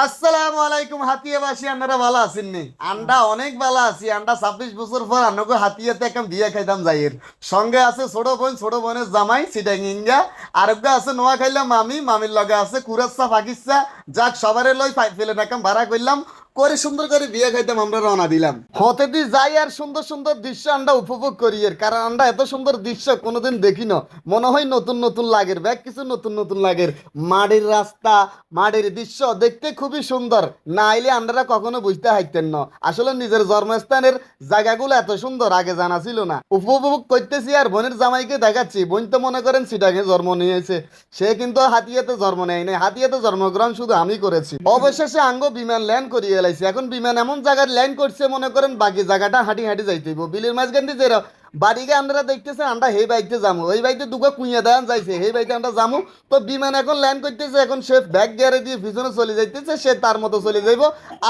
আসসালামু আলাইকুম, হাতিয়াবাসী, আপনারা ভালো আছেন নি? আন্ডা অনেক ভালো আছি, আন্ডা ছাব্বিশ বছর পর আন্নকে হাতিয়াতে একদম বিয়ে খাইতাম যাইয়ের সঙ্গে আছে ছোট বোন, ছোট বোনের জামাই সিটাং ইঙ্গা আরেকটা আছে নোয়া খাইলাম মামি, মামির লগে আছে কুরাচ্ছা ফাকিচ্ছা যাক, সবারে লই ফেলে একদম ভাড়া করলাম। করে সুন্দর করে বিয়ে খাইতাম, আমরা রওনা দিলাম। হতে দি যাই আর সুন্দর সুন্দর দৃশ্য আমরা উপভোগ করি এর, কারণ আমরা এত সুন্দর দৃশ্য কোনোদিন দেখি না। মনে হয় নতুন নতুন লাগের, ব্যাগ কিছু নতুন নতুন লাগের। মাটির রাস্তা মাটির দৃশ্য দেখতে খুবই সুন্দর। না আইলে আমরা কখনো বুঝতে হাইতেন না। আসলে নিজের জন্মস্থানের জায়গাগুলো এত সুন্দর, আগে জানা ছিল না। উপভোগ করতেছি আর বোনের জামাইকে দেখাচ্ছি। বোন তো মনে করেন সিটাকে জন্ম নিয়েছে। সে কিন্তু হাতিয়াতে জন্ম নেয় নাই। হাতিয়াতে জন্মগ্রহণ শুধু আমি করেছি। অবশেষে আঙ্গ বিমান ল্যান্ড করিয়ে এলাইছি এখন বিমান এমন জায়গায় ল্যান্ড করছে, মনে করেন বাকি জায়গাটা হাঁটি হাঁটি যাইতে হইব। বিলের মাঝখান দিয়ে যেরা বাড়িকে আমরা দেখতেছে আমরা সেই বাইতে যাব ওই বাইতে দুটো কুইয়া দেওয়া যাইছে, সেই বাইতে আমরা যাব তো বিমান এখন ল্যান্ড করতেছে, এখন সে ব্যাগ গিয়ারে দিয়ে পিছনে চলে যাইতেছে, সে তার মতো চলে যাইব।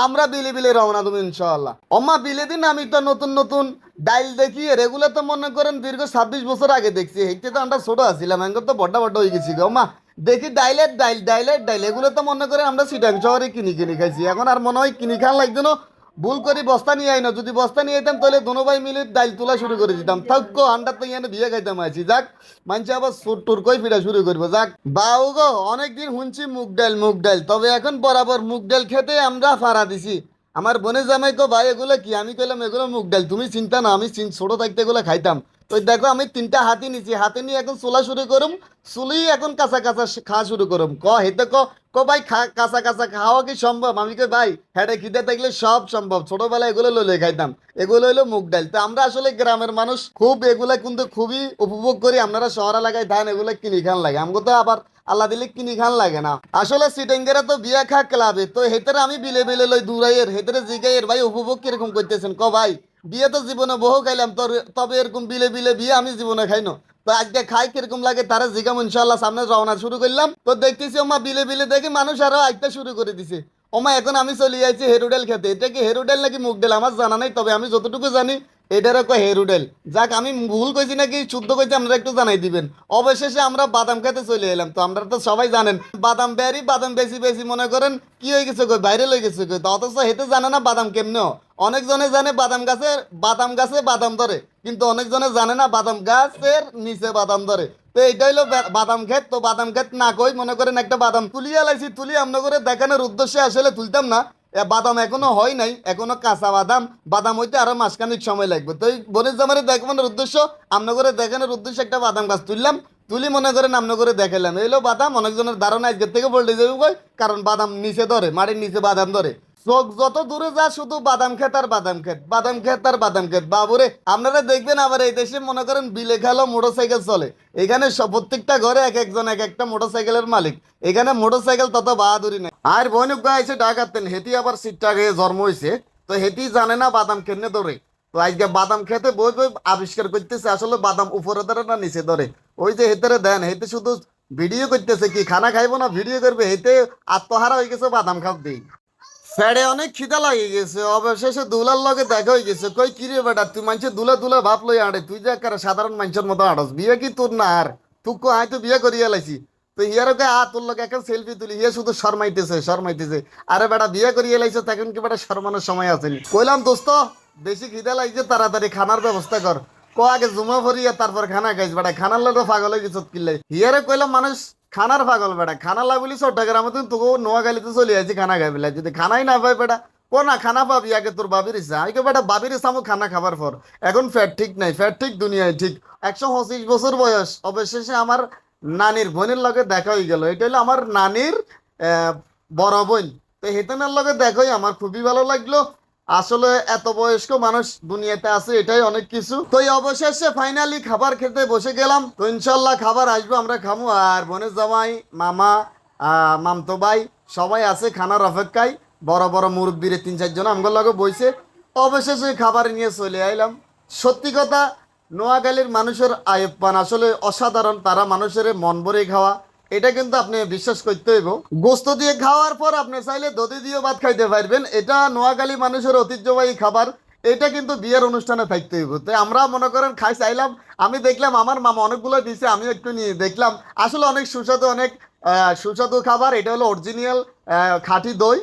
আমরা বিলে বিলে রওনা দেবো ইনশাল্লাহ অম্মা বিলে দিন আমি তো নতুন নতুন ডাইল দেখি, রেগুলার তো মনে করেন দীর্ঘ ছাব্বিশ বছর আগে দেখছি। হেঁটে তো আমরা ছোট আছিলাম, এখন তো বড্ডা বড্ডা হয়ে গেছি গো। মা দেখি ডাইলের ডাইল ডাইলের ডাইল। এগুলো তো মনে করেন আমরা সিটাং শহরে কিনি কিনি খাইছি। এখন আর মনে হয় কিনি খান লাগতো না। ভুল করি বস্তা নিয়ে আই না যদি বস্তা নিয়ে আইতাম, তাহলে দোনো ভাই মিলে ডাইল তোলা শুরু করে দিতাম। থাক আন্ডার তো ইয়ানে বিয়ে খাইতাম আছি। যাক, মানছে আবার সুর টুর কই ফিরা শুরু করব। যাক, বাউ গো, অনেকদিন শুনছি মুগ ডাল মুগ ডাল তবে এখন বরাবর মুগ ডাল খেতে আমরা ফাড়া দিছি। আমার বোনের জামাই কো, ভাই, এগুলো কি? আমি কইলাম, এগুলো মুগ ডাল তুমি চিন্তা না, আমি ছোট থাকতে এগুলো খাইতাম। তো দেখো, আমি তিনটা হাতি নিছি। হাতি নিয়ে এখন চুলা শুরু করুম। চুলি এখন কাঁচা কাঁচা খাওয়া শুরু করুম। ক, হেতে ক ক ভাই কাঁচা কাঁচা খাওয়া কি সম্ভব? আমি কই, ভাই হ্যাঁ খিদে থাকলে সব সম্ভব। ছোটবেলায় এগুলো লইলে খাইতাম। এগুলো হইল মুগ ডাল। তো আমরা আসলে গ্রামের মানুষ, খুব এগুলা কিন্তু খুবই উপভোগ করি। আপনারা শহর এলাকায় ধান, এগুলো কিনি খান লাগে। আমাকে তো আবার আল্লাহ দিলে কিনি খান লাগে না। আসলে সিটেঙ্গেরা তো বিয়া খা ক্লাবে। তো হেতেরে আমি বিলে বিলে লই দূরাইয়ের, হেতেরে জিগাইয়ের ভাই উপভোগ কীরকম করতেছেন? ক ভাই বিয়ে তো জীবনে বহু খাইলাম, তোর, তবে এরকম বিলে বিলে বিয়ে আমি জীবনে খাই না। তো আজকে খাই কীরকম লাগে তারা জিগাম ইনশাল্লাহ সামনে রওনা শুরু করলাম। তো দেখতেছি ওমা বিলে বিলে দেখি মানুষ আরও আইতে শুরু করে দিছে। ওমা, এখন আমি চলে যাইছি হেরুডেল খেতে। এটা কি হেরুডেল নাকি মুগ ডাল আমার জানা নাই, তবে আমি যতটুকু জানি এটারও কয় হেরুডেল। যাক, আমি ভুল কইছি নাকি, শুদ্ধ কইছি আপনারা একটু জানাই দিবেন। অবশেষে আমরা বাদাম খেতে চলে এলাম। তো আমরা তো সবাই জানেন, বাদাম বেরি, বাদাম বেশি বেশি মনে করেন, কি হয়ে গেছে কই বাইরে লই গেছে কই তো অথচ হেতে জানে না বাদাম কেমনে অনেকজনে জানে বাদাম গাছের, বাদাম গাছে বাদাম ধরে। কিন্তু অনেকজনে জানে না বাদাম গাছের নিচে বাদাম ধরে। তো এইটা হইল বাদাম ক্ষেত। তো বাদাম ক্ষেত না কই মনে করেন একটা বাদাম তুলিয়া লাইছি তুলি আমরা করে দেখানোর উদ্দেশ্যে আসলে তুলতাম না। বাদাম এখনও হয় নাই, এখনও কাঁচা বাদাম। বাদাম হইতে আরও মাসখানিক সময় লাগবে। তো এই বনের জামারে দেখানোর উদ্দেশ্য আমরা করে দেখানোর উদ্দেশ্যে একটা বাদাম গাছ তুললাম। তুলি মনে করেন আমরা করে দেখালাম এলো বাদাম অনেকজনের ধারণা আজকের থেকে বলতে যাবে কারণ বাদাম নিচে ধরে, মাটির নিচে বাদাম ধরে। চোখ যত দূরে যা, শুধু বাদাম খেত আর বাদাম খেত বাদাম খেত আর বাদাম খেত। বাবুরে, আপনারা দেখবেন আবার এই দেশে মনে করেন বিলে খেলো মোটরসাইকেল চলে। এখানে প্রত্যেকটা ঘরে এক একজন, এক একটা মোটরসাইকেলের মালিক। এখানে মোটরসাইকেল তত বাহাদুরি নেই। আর বৈনিক গাইছে ডাকাতেন হেতি আবার সিটটা গিয়ে জন্ম হয়েছে তো হেতি জানে না বাদাম কেনে ধরে। তো আজকে বাদাম খেতে বই বই আবিষ্কার করতেছে, আসলে বাদাম উপরে ধরে না নিচে ধরে। ওই যে হেতেরে দেন, হেতে শুধু ভিডিও করতেছে কি, খানা খাইবো না, ভিডিও করবে, হেতে আত্মহারা হয়ে গেছে বাদাম খাপ দিই ফেড়ে অনেক খিদা লাগে গেছে, অবশেষে দুলার লগে দেখা হয়ে গেছে। কই কিরে বেটা, তুই মানুষে দুলা দুলা ভাব লই আড়ে, তুই যা কারে সাধারণ মানুষের মতো আড়স, বিয়ে কি তোর না আর? তুই কো আয় তো বিয়ে করিয়া লাইছি। তো হিয়ারকে আ, তোর লগে এখন সেলফি তুলি হিয়া শুধু শর্মাইতেছে শর্মাইতেছে। আরে বেটা, বিয়ে করিয়া লাইছে, তখন কি বেটা শর্মানোর সময় আসেনি কইলাম, দোস্ত, বেশি খিদা লাগছে, তাড়াতাড়ি খানার ব্যবস্থা কর। ক আগে জুমা ভরিয়া তারপর খানা খাইছ বেটা, খানার লোক পাগল হয়ে গেছত কিনলে হিয়ারে কইলাম, মানুষ খানার পাগল বেটা, খানা লা বলি চট্টগ্রামে তুই তোকে নোয়াখালীতে চলে আসছি খানা খাই পেলে যদি খানাই না পাই বেটা ও না খানা পাবি, আগে তোর বাবির ইচ্ছা। আমি বেটা বাবির ইচ্ছা খানা খাবার পর এখন ফ্যাট ঠিক নাই ফ্যাট ঠিক দুনিয়ায় ঠিক। একশো পঁচিশ বছর বয়স। অবশেষে আমার নানির বোনের লগে দেখা হয়ে গেল। এটা হলো আমার নানির বড় বোন। তো হেতনের লগে দেখাই আমার খুবই ভালো লাগল। আসলে এত বয়স্ক মানুষ দুনিয়াতে আছে, এটাই অনেক কিছু। তো অবশেষে ফাইনালি খাবার খেতে বসে গেলাম। তো ইনশাল্লাহ খাবার আসব, আমরা খামু। আর বোনের জামাই, মামা মামতো ভাই, সবাই আছে খানার অপেক্ষায়। বড় বড় মুরব্বীরে তিন চারজন আমগুলো লগে বইছে। অবশেষে খাবার নিয়ে চলে আইলাম। সত্যি কথা, নোয়াখালীর মানুষের আয়প্পান, আসলে অসাধারণ। তারা মানুষের মন ভরে খাওয়া। এটা কিন্তু আপনি বিশ্বাস করতে হইব। গোস্ত দিয়ে খাওয়ার পর আপনি চাইলে দধি দিয়ে ভাত খাইতে পারবেন। এটা নোয়াখালী মানুষের ঐতিহ্যবাহী খাবার। এটা কিন্তু বিয়ের অনুষ্ঠানে থাকতে হইব। তাই আমরা মনে করেন খাই, চাইলাম, আমি দেখলাম, আমার মামা অনেকগুলো দিছে আমি একটু নিয়ে দেখলাম। আসলে অনেক সুস্বাদু অনেক সুস্বাদু খাবার। এটা হলো অরিজিনাল খাঁটি দই।